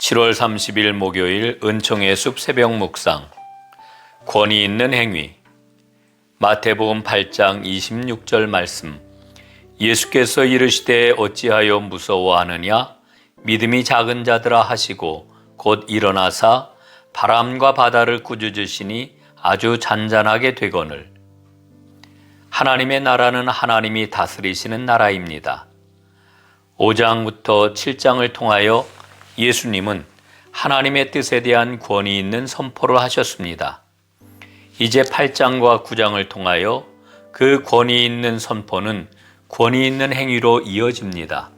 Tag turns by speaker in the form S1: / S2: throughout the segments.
S1: 7월 30일 목요일 은총의 숲 새벽 묵상. 권위 있는 행위. 마태복음 8장 26절 말씀. 예수께서 이르시되 어찌하여 무서워하느냐? 믿음이 작은 자들아 하시고 곧 일어나사 바람과 바다를 꾸짖으시니 아주 잔잔하게 되거늘. 하나님의 나라는 하나님이 다스리시는 나라입니다. 5장부터 7장을 통하여 예수님은 하나님의 뜻에 대한 권위 있는 선포를 하셨습니다. 이제 8장과 9장을 통하여 그 권위 있는 선포는 권위 있는 행위로 이어집니다.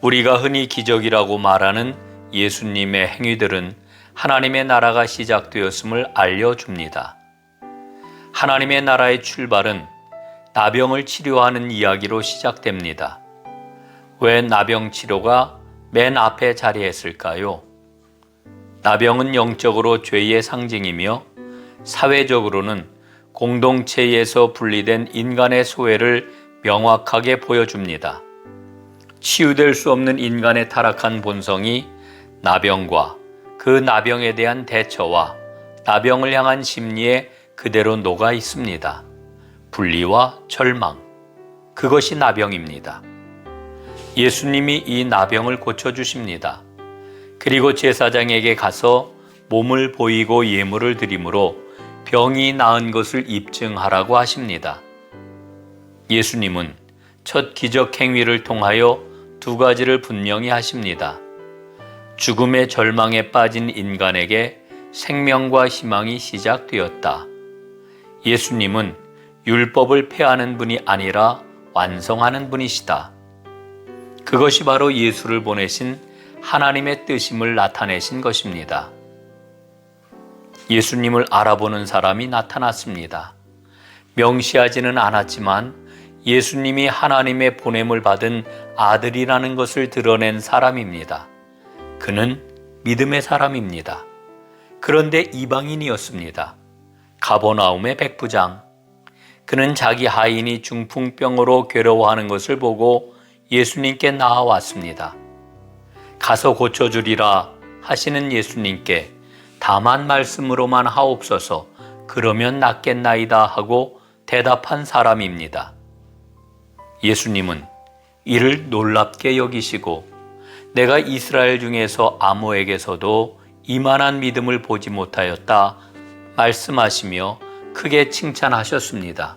S1: 우리가 흔히 기적이라고 말하는 예수님의 행위들은 하나님의 나라가 시작되었음을 알려줍니다. 하나님의 나라의 출발은 나병을 치료하는 이야기로 시작됩니다. 왜 나병 치료가 맨 앞에 자리했을까요? 나병은 영적으로 죄의 상징이며 사회적으로는 공동체에서 분리된 인간의 소외를 명확하게 보여줍니다. 치유될 수 없는 인간의 타락한 본성이 나병과 그 나병에 대한 대처와 나병을 향한 심리에 그대로 녹아 있습니다. 분리와 절망. 그것이 나병입니다. 예수님이 이 나병을 고쳐주십니다. 그리고 제사장에게 가서 몸을 보이고 예물을 드림으로 병이 나은 것을 입증하라고 하십니다. 예수님은 첫 기적 행위를 통하여 두 가지를 분명히 하십니다. 죽음의 절망에 빠진 인간에게 생명과 희망이 시작되었다. 예수님은 율법을 폐하는 분이 아니라 완성하는 분이시다. 그것이 바로 예수를 보내신 하나님의 뜻임을 나타내신 것입니다. 예수님을 알아보는 사람이 나타났습니다. 명시하지는 않았지만 예수님이 하나님의 보냄을 받은 아들이라는 것을 드러낸 사람입니다. 그는 믿음의 사람입니다. 그런데 이방인이었습니다. 가버나움의 백부장. 그는 자기 하인이 중풍병으로 괴로워하는 것을 보고 예수님께 나아왔습니다. 가서 고쳐주리라 하시는 예수님께 다만 말씀으로만 하옵소서 그러면 낫겠나이다 하고 대답한 사람입니다. 예수님은 이를 놀랍게 여기시고 내가 이스라엘 중에서 아무에게서도 이만한 믿음을 보지 못하였다 말씀하시며 크게 칭찬하셨습니다.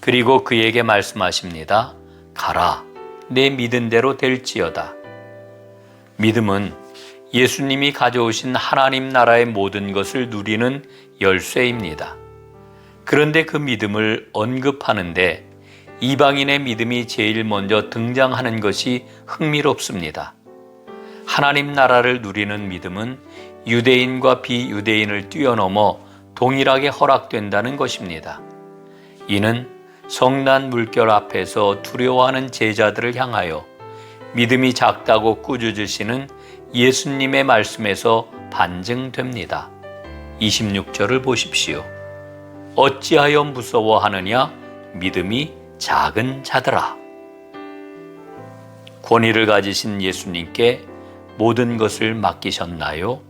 S1: 그리고 그에게 말씀하십니다. 가라. 내 믿은 대로 될지어다. 믿음은 예수님이 가져오신 하나님 나라의 모든 것을 누리는 열쇠입니다. 그런데 그 믿음을 언급하는데 이방인의 믿음이 제일 먼저 등장하는 것이 흥미롭습니다. 하나님 나라를 누리는 믿음은 유대인과 비유대인을 뛰어넘어 동일하게 허락된다는 것입니다. 이는 성난 물결 앞에서 두려워하는 제자들을 향하여 믿음이 작다고 꾸짖으시는 예수님의 말씀에서 반증됩니다. 26절을 보십시오. 어찌하여 무서워하느냐? 믿음이 작은 자들아. 권위를 가지신 예수님께 모든 것을 맡기셨나요?